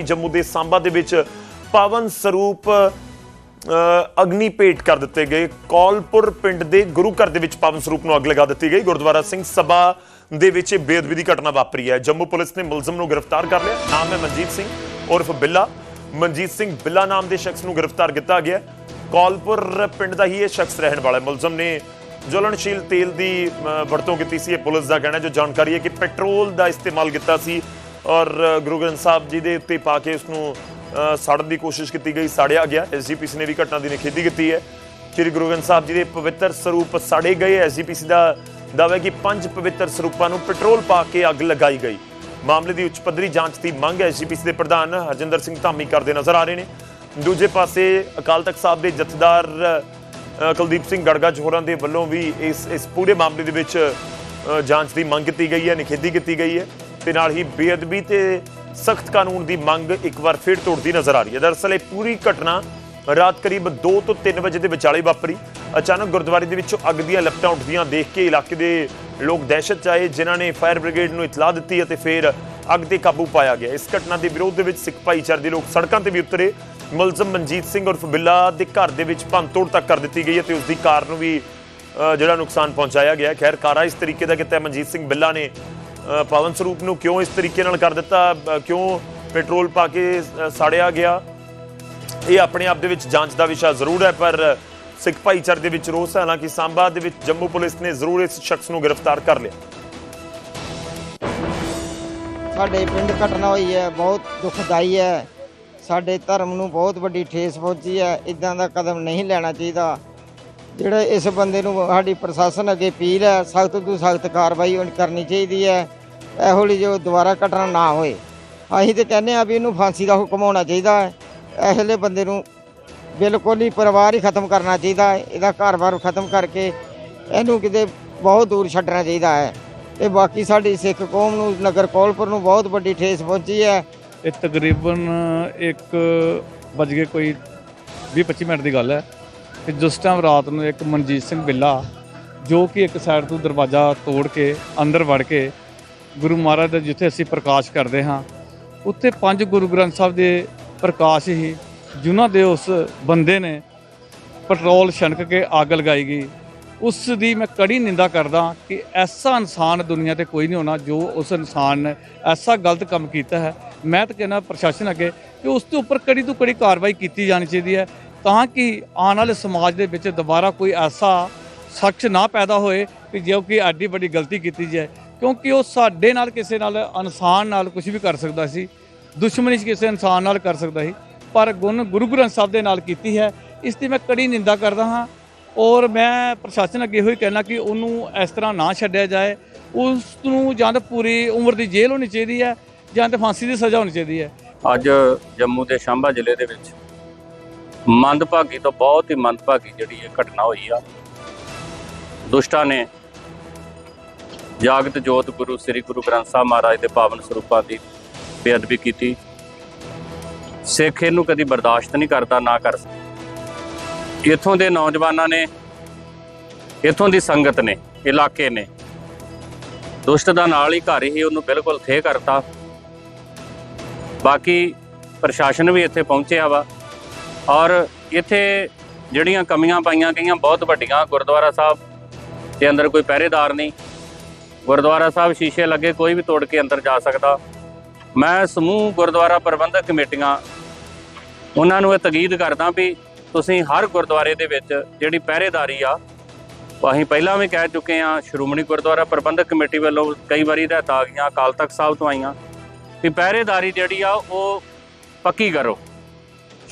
ਜੰਮੂ ਦੇ ਸਾਂਬਾ ਦੇ ਵਿੱਚ ਪਾਵਨ ਸਰੂਪ ਅਗਨੀ ਭੇਟ ਕਰ ਦਿੱਤੇ ਗਏ। ਕੌਲਪੁਰ ਪਿੰਡ ਦੇ ਗੁਰੂ ਘਰ ਦੇ ਵਿੱਚ ਪਾਵਨ ਸਰੂਪ ਨੂੰ ਅੱਗ ਲਗਾ ਦਿੱਤੀ ਗਈ। ਗੁਰਦੁਆਰਾ ਸਿੰਘ ਸਭਾ ਦੇ ਵਿੱਚ ਬੇਅਦਬੀ ਦੀ ਘਟਨਾ ਵਾਪਰੀ ਹੈ। ਜੰਮੂ ਪੁਲਿਸ ਨੇ ਮੁਲਜ਼ਮ ਨੂੰ ਗ੍ਰਿਫਤਾਰ ਕਰ ਲਿਆ। ਨਾਮ ਹੈ ਮਨਜੀਤ ਸਿੰਘ ਉਰਫ ਬਿੱਲਾ। ਮਨਜੀਤ ਸਿੰਘ ਬਿੱਲਾ ਨਾਮ ਦੇ ਸ਼ਖਸ ਨੂੰ ਗ੍ਰਿਫਤਾਰ ਕੀਤਾ ਗਿਆ ਕੌਲਪੁਰ ਪਿੰਡ ਦਾ ਹੀ ਇਹ ਸ਼ਖਸ ਰਹਿਣ ਵਾਲਾ ਹੈ। ਮੁਲਜ਼ਮ ਨੇ ਜਲਣਸ਼ੀਲ ਤੇਲ ਦੀ ਵਰਤੋਂ ਕੀਤੀ ਸੀ। ਇਹ ਪੁਲਿਸ ਦਾ ਕਹਿਣਾ ਜੋ ਜਾਣਕਾਰੀ ਹੈ ਕਿ ਪੈਟਰੋਲ ਦਾ ਇਸਤੇਮਾਲ ਕੀਤਾ ਸੀ। ਔਰ ਗੁਰੂ ਗ੍ਰੰਥ ਸਾਹਿਬ ਜੀ ਦੇ ਉੱਤੇ ਪਾ ਕੇ ਉਸ ਨੂੰ ਅ, ਸਾੜਨ ਦੀ ਕੋਸ਼ਿਸ਼ ਕੀਤੀ ਗਈ ਸਾੜਿਆ ਗਿਆ। ਐਸਜੀਪੀਸੀ ਨੇ ਵੀ ਘਟਨਾ ਦੀ ਨਿਖੇਧੀ ਕੀਤੀ ਹੈ। ਸ੍ਰੀ ਗੁਰੂ ਗ੍ਰੰਥ ਸਾਹਿਬ ਜੀ ਦੇ ਪਵਿੱਤਰ ਸਰੂਪ ਸਾੜੇ ਗਏ। ਐਸਜੀਪੀਸੀ ਦਾ ਦਾਅਵਾ ਕਿ ਪੰਜ ਪਵਿੱਤਰ ਸਰੂਪਾਂ ਨੂੰ ਪੈਟਰੋਲ ਪਾ ਕੇ ਅੱਗ ਲਗਾਈ ਗਈ। ਮਾਮਲੇ ਦੀ ਉੱਚ ਪੱਧਰੀ ਜਾਂਚ ਦੀ ਮੰਗ ਐਸਜੀਪੀਸੀ ਦੇ ਪ੍ਰਧਾਨ ਹਰਜਿੰਦਰ ਸਿੰਘ ਧਾਮੀ ਕਰਦੇ ਨਜ਼ਰ ਆ ਰਹੇ ਨੇ। ਦੂਜੇ ਪਾਸੇ ਅਕਾਲ ਤਖਤ ਸਾਹਿਬ ਦੇ ਜਥੇਦਾਰ ਕੁਲਦੀਪ ਸਿੰਘ ਗੜਗਾ ਹੋਰਾਂ ਦੇ ਵੱਲੋਂ ਵੀ ਇਸ ਇਸ ਪੂਰੇ ਮਾਮਲੇ ਦੇ ਵਿੱਚ ਜਾਂਚ ਦੀ ਮੰਗ ਕੀਤੀ ਗਈ ਹੈ ਨਿਖੇਧੀ ਕੀਤੀ ਗਈ ਹੈ। ਤੇ ਨਾਲ ਹੀ ਬੇਅਦਬੀ ਤੇ ਸਖਤ ਕਾਨੂੰਨ ਦੀ ਮੰਗ ਇੱਕ ਵਾਰ ਫਿਰ ਤੋੜਦੀ ਨਜ਼ਰ ਆ ਰਹੀ ਹੈ। ਦਰਅਸਲ ਇਹ ਪੂਰੀ ਘਟਨਾ ਰਾਤ ਕਰੀਬ 2 ਤੋਂ 3 ਵਜੇ ਦੇ ਵਿਚਾਲੇ ਵਾਪਰੀ। ਅਚਾਨਕ ਗੁਰਦੁਆਰੇ ਦੇ ਵਿੱਚੋਂ ਅੱਗ ਦੀਆਂ ਲਪਟਾਂ ਉੱਠਦੀਆਂ ਦੇਖ ਕੇ ਇਲਾਕੇ ਦੇ ਲੋਕ ਦਹਿਸ਼ਤ 'ਚ ਆਏ, ਜਿਨ੍ਹਾਂ ਨੇ ਫਾਇਰ ਬ੍ਰਿਗੇਡ ਨੂੰ ਇਤਲਾਹ ਦਿੱਤੀ ਅਤੇ ਫਿਰ ਅੱਗ ਤੇ ਕਾਬੂ ਪਾਇਆ ਗਿਆ। ਇਸ ਘਟਨਾ ਦੇ ਵਿਰੋਧ ਦੇ ਵਿੱਚ ਸਿੱਖ ਭਾਈਚਾਰੇ ਦੇ ਲੋਕ ਸੜਕਾਂ ਤੇ ਵੀ ਉਤਰੇ। ਮੁਲਜ਼ਮ ਮਨਜੀਤ ਸਿੰਘ ਉਰਫ ਬਿੱਲਾ ਦੇ ਘਰ ਦੇ ਵਿੱਚ ਭੰਨਤੋੜ ਤੱਕ ਕਰ ਦਿੱਤੀ ਗਈ ਹੈ ਤੇ ਉਸ ਦੀ ਕਾਰ ਨੂੰ ਵੀ ਜਿਹੜਾ ਨੁਕਸਾਨ ਪਹੁੰਚਾਇਆ ਗਿਆ। ਖੈਰ, ਕਾਰਾ ਇਸ ਤਰੀਕੇ ਦਾ ਕੀਤਾ ਮਨਜੀਤ ਸਿੰਘ ਬਿੱਲਾ ਨੇ ਪਵਨ ਸਰੂਪ ਨੂੰ ਕਿਉਂ ਇਸ ਤਰੀਕੇ ਨਾਲ ਕਰ ਦਿੱਤਾ? ਕਿਉਂ ਪੈਟਰੋਲ ਪਾ ਕੇ ਸਾੜਿਆ ਗਿਆ? ਇਹ ਆਪਣੇ ਆਪ ਦੇ ਵਿੱਚ ਜਾਂਚ ਦਾ ਵਿਸ਼ਾ ਜ਼ਰੂਰ ਹੈ, ਪਰ ਸਿੱਖ ਭਾਈਚਾਰੇ ਦੇ ਵਿੱਚ ਰੋਸ ਹੈ, ਹਾਲਾਂਕਿ ਸਾਂਬਾ ਦੇ ਵਿੱਚ ਜੰਮੂ ਪੁਲਿਸ ਨੇ ਜ਼ਰੂਰ ਇਸ ਸ਼ਖਸ ਨੂੰ ਗ੍ਰਿਫਤਾਰ ਕਰ ਲਿਆ। ਸਾਡੇ ਪਿੰਡ ਘਟਨਾ ਹੋਈ ਹੈ, ਬਹੁਤ ਦੁਖਦਾਈ ਹੈ। ਸਾਡੇ ਧਰਮ ਨੂੰ ਬਹੁਤ ਵੱਡੀ ਠੇਸ ਪਹੁੰਚੀ ਹੈ। ਇਦਾਂ ਦਾ ਕਦਮ ਨਹੀਂ ਲੈਣਾ ਚਾਹੀਦਾ। ਜਿਹੜਾ ਇਸ ਬੰਦੇ ਨੂੰ ਸਾਡੀ ਪ੍ਰਸ਼ਾਸਨ ਅੱਗੇ ਅਪੀਲ ਹੈ, ਸਖਤ ਤੋਂ ਸਖਤ ਕਾਰਵਾਈ ਹੋਣੀ- ਕਰਨੀ ਚਾਹੀਦੀ ਹੈ, ਇਹੋ ਜਿਹੀ ਜੋ ਦੁਬਾਰਾ ਘਟਨਾ ਨਾ ਹੋਏ। ਅਸੀਂ ਤੇ ਕਹਿੰਦੇ ਆ ਵੀ ਇਹਨੂੰ ਫਾਂਸੀ ਦਾ ਹੁਕਮ ਹੋਣਾ ਚਾਹੀਦਾ ਹੈ ਇਹੋ ਜਿਹੇ ਬੰਦੇ ਨੂੰ ਬਿਲਕੁਲ ਹੀ ਪਰਿਵਾਰ ਹੀ ਖਤਮ ਕਰਨਾ ਚਾਹੀਦਾ ਹੈ, ਇਹਦਾ ਘਰ-ਬਾਰ ਖਤਮ ਕਰਕੇ ਇਹਨੂੰ ਕਿਤੇ ਬਹੁਤ ਦੂਰ ਛੱਡਣਾ ਚਾਹੀਦਾ ਹੈ। ਤੇ ਬਾਕੀ ਸਾਡੀ ਸਿੱਖ ਕੌਮ ਨੂੰ, ਨਗਰ ਕੌਲਪੁਰ ਨੂੰ ਬਹੁਤ ਵੱਡੀ ਠੇਸ ਪਹੁੰਚੀ ਹੈ। ਇਹ ਤਕਰੀਬਨ ਇੱਕ ਵੱਜ ਕੇ ਕੋਈ 20-25 ਮਿੰਟ ਦੀ ਗੱਲ ਹੈ। ਕਿ ਜਿਸ ਟਾਈਮ ਰਾਤ ਨੂੰ ਇੱਕ ਮਨਜੀਤ ਸਿੰਘ ਬਿੱਲਾ ਜੋ ਕਿ ਇੱਕ ਸਾਈਡ ਤੋਂ ਦਰਵਾਜ਼ਾ ਤੋੜ ਕੇ ਅੰਦਰ ਵੜ ਕੇ ਗੁਰੂ ਮਹਾਰਾਜ ਦਾ ਜਿੱਥੇ ਅਸੀਂ ਪ੍ਰਕਾਸ਼ ਕਰਦੇ ਹਾਂ, ਉੱਥੇ ਪੰਜ ਗੁਰੂ ਗ੍ਰੰਥ ਸਾਹਿਬ ਦੇ ਪ੍ਰਕਾਸ਼ ਹੀ ਜਿਨ੍ਹਾਂ ਦੇ ਉਸ ਬੰਦੇ ਨੇ ਪੈਟਰੋਲ ਛਣਕ ਕੇ ਅੱਗ ਲਗਾਈ ਗਈ। ਉਸ ਦੀ ਮੈਂ ਕੜੀ ਨਿੰਦਾ ਕਰਦਾ ਕਿ ਐਸਾ ਇਨਸਾਨ ਦੁਨੀਆ ਤੇ ਕੋਈ ਨਹੀਂ ਹੋਣਾ ਜੋ ਉਸ ਇਨਸਾਨ ਨੇ ਐਸਾ ਗਲਤ ਕੰਮ ਕੀਤਾ ਹੈ। ਮੈਂ ਤਾਂ ਕਹਿੰਦਾ ਪ੍ਰਸ਼ਾਸਨ ਅੱਗੇ ਕਿ ਉਸ ਦੇ ਉੱਪਰ ਕੜੀ ਤੋਂ ਕੜੀ ਕਾਰਵਾਈ ਕੀਤੀ ਜਾਣੀ ਚਾਹੀਦੀ ਹੈ। ਤਾਂ ਕਿ ਆਉਣ ਵਾਲੇ ਸਮਾਜ ਦੇ ਵਿੱਚ ਦੁਬਾਰਾ ਕੋਈ ਐਸਾ ਸ਼ਖਸ ਨਾ ਪੈਦਾ ਹੋਏ ਕਿ ਜੋ ਕਿ ਐਡੀ ਵੱਡੀ ਗਲਤੀ ਕੀਤੀ ਜਾਏ। ਕਿਉਂਕਿ ਉਹ ਸਾਡੇ ਨਾਲ ਕਿਸੇ ਨਾਲ, ਇਨਸਾਨ ਨਾਲ ਕੁਝ ਵੀ ਕਰ ਸਕਦਾ ਸੀ। ਦੁਸ਼ਮਣੀ ਕਿਸੇ ਇਨਸਾਨ ਨਾਲ ਕਰ ਸਕਦਾ ਸੀ। ਪਰ ਗੁਣ ਗੁਰੂ ਗ੍ਰੰਥ ਸਾਹਿਬ ਦੇ ਨਾਲ ਕੀਤੀ ਹੈ। ਇਸ ਦੀ ਮੈਂ ਕੜੀ ਨਿੰਦਾ ਕਰਦਾ ਹਾਂ ਔਰ ਮੈਂ ਪ੍ਰਸ਼ਾਸਨ ਅੱਗੇ ਇਹੋ ਹੀ ਕਹਿਣਾ ਕਿ ਉਹਨੂੰ ਇਸ ਤਰ੍ਹਾਂ ਨਾ ਛੱਡਿਆ ਜਾਏ। ਉਸ ਨੂੰ ਜਾਂ ਤਾਂ ਪੂਰੀ ਉਮਰ ਦੀ ਜੇਲ੍ਹ ਹੋਣੀ ਚਾਹੀਦੀ ਹੈ ਜਾਂ ਤਾਂ ਫਾਂਸੀ ਦੀ ਸਜ਼ਾ ਹੋਣੀ ਚਾਹੀਦੀ ਹੈ। ਅੱਜ ਜੰਮੂ ਦੇ ਸ਼ੰਭਾ ਜ਼ਿਲ੍ਹੇ ਦੇ ਵਿੱਚ ਮੰਦਭਾਗੀ ਤੋਂ ਬਹੁਤ ਹੀ ਮੰਦਭਾਗੀ ਜਿਹੜੀ ਇਹ ਘਟਨਾ ਹੋਈ ਆ। ਦੁਸ਼ਟਾਂ ਨੇ ਜਾਗਤ ਜੋਤ ਗੁਰੂ, ਸ੍ਰੀ ਗੁਰੂ ਗ੍ਰੰਥ ਸਾਹਿਬ ਮਹਾਰਾਜ ਦੇ ਪਾਵਨ ਸਰੂਪਾਂ ਦੀ ਬੇਅਦਬੀ ਕੀਤੀ। ਸਿੱਖ ਇਹਨੂੰ ਕਦੀ ਬਰਦਾਸ਼ਤ ਨਹੀਂ ਕਰਦਾ, ਨਾ ਕਰ ਸਕਦਾ ਇੱਥੋਂ ਦੇ ਨੌਜਵਾਨਾਂ ਨੇ, ਇੱਥੋਂ ਦੀ ਸੰਗਤ ਨੇ, ਇਲਾਕੇ ਨੇ, ਦੁਸ਼ਟ ਦਾ ਨਾਲ ਹੀ ਘਰ ਹੀ ਉਹਨੂੰ ਬਿਲਕੁਲ ਥੇ ਕਰਤਾ। ਬਾਕੀ ਪ੍ਰਸ਼ਾਸਨ ਵੀ ਇੱਥੇ ਪਹੁੰਚਿਆ ਵਾ। ਔਰ ਇੱਥੇ ਜਿਹੜੀਆਂ ਕਮੀਆਂ ਪਾਈਆਂ ਗਈਆਂ ਬਹੁਤ ਵੱਡੀਆਂ, ਗੁਰਦੁਆਰਾ ਸਾਹਿਬ ਦੇ ਅੰਦਰ ਕੋਈ ਪਹਿਰੇਦਾਰ ਨਹੀਂ। ਗੁਰਦੁਆਰਾ ਸਾਹਿਬ ਸ਼ੀਸ਼ੇ ਲੱਗੇ, ਕੋਈ ਵੀ ਤੋੜ ਕੇ ਅੰਦਰ ਜਾ ਸਕਦਾ। ਮੈਂ ਸਮੂਹ ਗੁਰਦੁਆਰਾ ਪ੍ਰਬੰਧਕ ਕਮੇਟੀਆਂ, ਉਹਨਾਂ ਨੂੰ ਇਹ ਤਕੀਦ ਕਰਦਾ ਵੀ ਤੁਸੀਂ ਹਰ ਗੁਰਦੁਆਰੇ ਦੇ ਵਿੱਚ ਜਿਹੜੀ ਪਹਿਰੇਦਾਰੀ ਆ, ਉਹ ਅਸੀਂ ਪਹਿਲਾਂ ਵੀ ਕਹਿ ਚੁੱਕੇ ਆ ਸ਼੍ਰੋਮਣੀ ਗੁਰਦੁਆਰਾ ਪ੍ਰਬੰਧਕ ਕਮੇਟੀ ਵੱਲੋਂ ਕਈ ਵਾਰੀ ਹਦਾਇਤਾਂ ਆ ਗਈਆਂ, ਅਕਾਲ ਤਖਤ ਸਾਹਿਬ ਤੋਂ ਆਈਆਂ, ਵੀ ਪਹਿਰੇਦਾਰੀ ਜਿਹੜੀ ਆ, ਉਹ ਪੱਕੀ ਕਰੋ।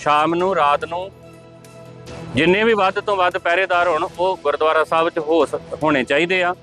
ਸ਼ਾਮ ਨੂੰ, ਰਾਤ ਨੂੰ, ਜਿੰਨੇ ਵੀ ਵੱਧ ਤੋਂ ਵੱਧ ਪਹਿਰੇਦਾਰ ਹੋਣ, ਉਹ ਗੁਰਦੁਆਰਾ ਸਾਹਿਬ 'ਚ ਹੋਣੇ ਚਾਹੀਦੇ ਆ।